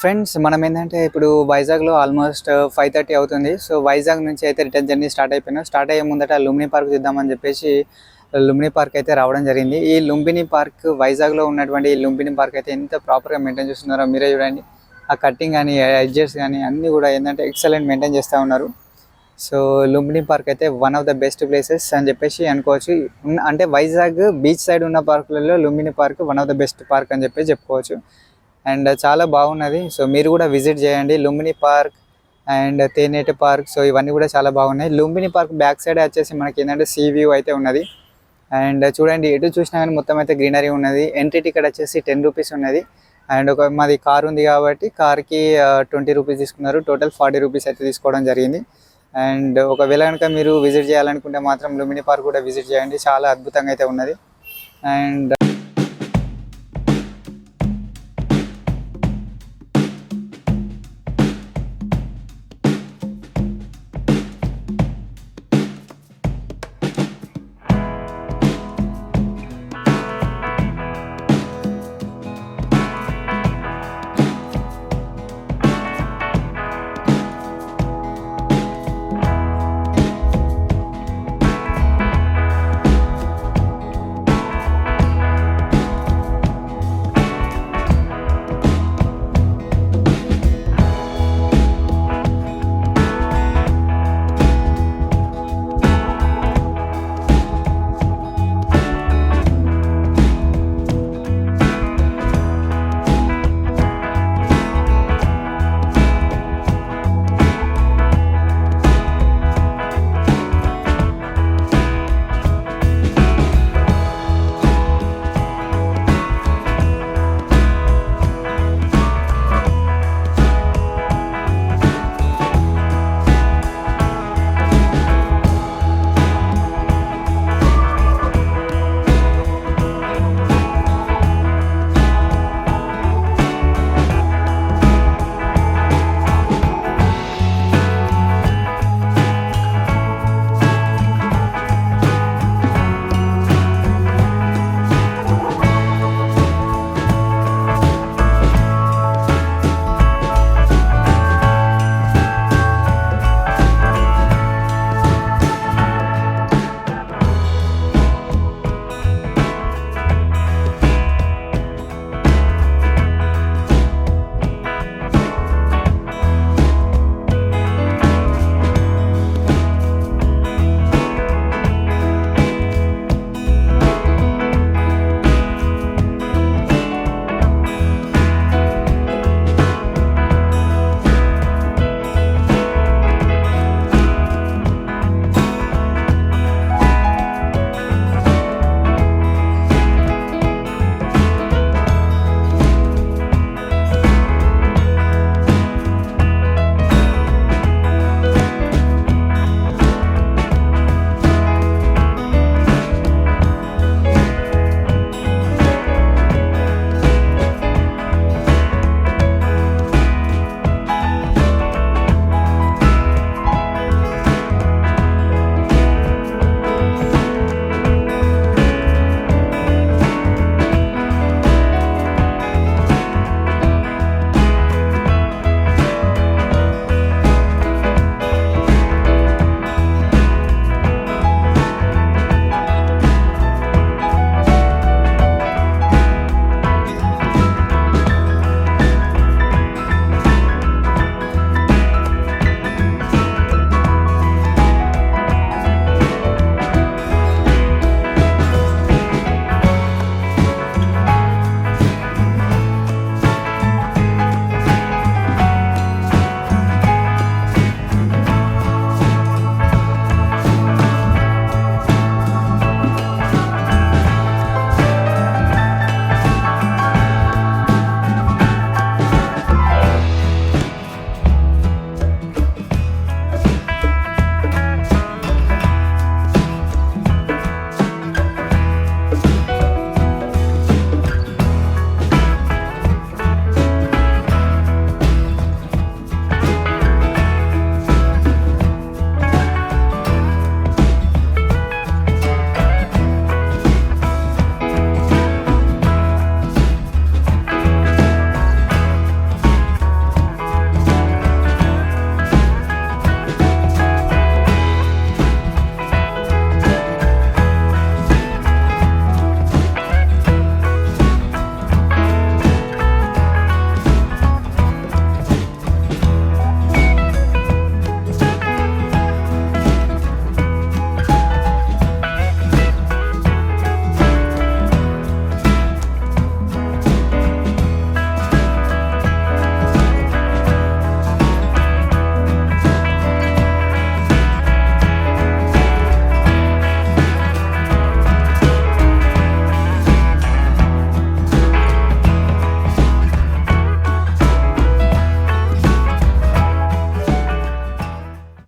Friends మనం ఏంటంటే ఇప్పుడు వైజాగ్లో ఆల్మోస్ట్ ఫైవ్ థర్టీ అవుతుంది. సో వైజాగ్ నుంచి అయితే రిటర్న్ జర్నీ స్టార్ట్ అయిపోయినాం. స్టార్ట్ అయ్యే ముందట లుంబిని పార్క్ చూద్దామని చెప్పేసి లుంబిని పార్క్ అయితే రావడం జరిగింది. ఈ లుంబిని పార్క్ వైజాగ్లో ఉన్నటువంటి ఈ లుంబిని పార్క్ అయితే ఎంత ప్రాపర్గా మెయింటైన్ చేస్తున్నారో మీరే చూడండి. ఆ కట్టింగ్ కానీ ఎడ్జెస్ కానీ అన్నీ కూడా ఏంటంటే ఎక్సలెంట్ మెయింటైన్ చేస్తూ ఉన్నారు. సో లుంబిని పార్క్ అయితే one of the best places అని చెప్పేసి అనుకోవచ్చు. అంటే వైజాగ్ బీచ్ సైడ్ ఉన్న పార్కులలో Lumbini park one of the best park అని చెప్పేసి చెప్పుకోవచ్చు. అండ్ చాలా బాగున్నది. సో మీరు కూడా విజిట్ చేయండి. Lumbini park and Tenneti park. So ఇవన్నీ కూడా చాలా బాగున్నాయి. లుంబిని పార్క్ బ్యాక్ సైడ్ వచ్చేసి మనకి ఏంటంటే సీ వ్యూ అయితే ఉన్నది. అండ్ చూడండి ఎటు చూసినా కానీ మొత్తం అయితే గ్రీనరీ ఉన్నది. ఎంట్రీ టికెట్ వచ్చేసి టెన్ రూపీస్ ఉన్నది. అండ్ ఒక మాది కార్ ఉంది కాబట్టి కార్కి ట్వంటీ రూపీస్ తీసుకున్నారు. టోటల్ ఫార్టీ రూపీస్ అయితే తీసుకోవడం జరిగింది. అండ్ ఒకవేళ కనుక మీరు విజిట్ చేయాలనుకుంటే మాత్రం లుంబిని పార్క్ కూడా విజిట్ చేయండి. చాలా అద్భుతంగా అయితే ఉన్నది. అండ్